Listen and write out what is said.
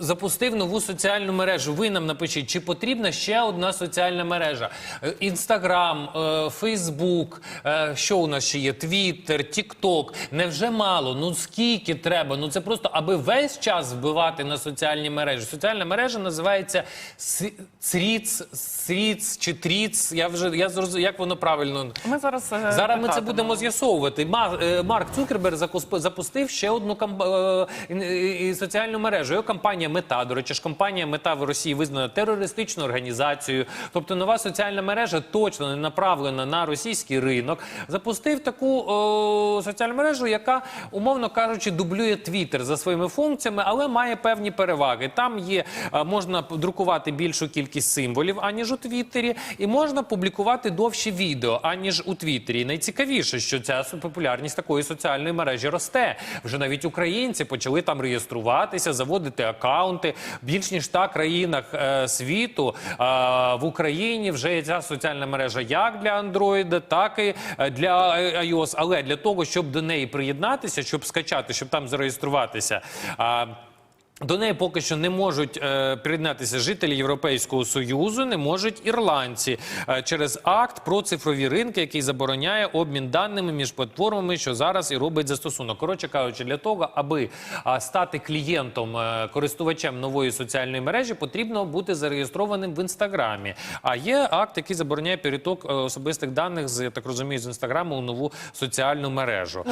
запустив нову соціальну мережу. Ви нам напишіть, чи потрібна ще одна соціальна мережа? Е, Інстаграм, е, Фейсбук, е, що у нас ще є? Твіттер, Тікток. Невже мало? Ну скільки треба? Ну це просто аби весь час вбивати на соціальні мережі. Соціальна мережа називається Цріц, Сріц чи Тріц. Я вже я зрозумів, як воно правильно. Ми зараз Зараз ми це будемо з'ясовувати. Марк Цукерберг запустив ще одну кам- і- і соціальну мережу. Його компанія Мета. До речі, ж компанія Мета в Росії визнана терористичною організацією. Тобто нова соціальна мережа точно не направлена на російський ринок. Запустив таку о, соціальну мережу, яка, умовно кажучи, дублює Твіттер за своїми функціями, але має певні переваги. Там є е, можна друкувати більшу кількість символів, аніж у Твіттері, і можна публікувати довші відео, аніж у Твіттері. Найцікавіше, що ця популярність такої соціальної мережі росте. Вже навіть українці почали там реєструватися, заводити акаунти. Більш ніж та країнах е, світу е, в Україні вже є ця соціальна мережа як для Android, так і е, для iOS. Але для того, щоб до неї приєднатися, щоб скачати, щоб там зареєструватися. До неї поки що не можуть е, приєднатися жителі Європейського союзу, не можуть ірландці е, через акт про цифрові ринки, який забороняє обмін даними між платформами, що зараз і робить застосунок. Коротше кажучи, для того, аби а, стати клієнтом, е, користувачем нової соціальної мережі, потрібно бути зареєстрованим в інстаграмі. А є акт, який забороняє переток е, особистих даних з я так розумію, з інстаграму у нову соціальну мережу.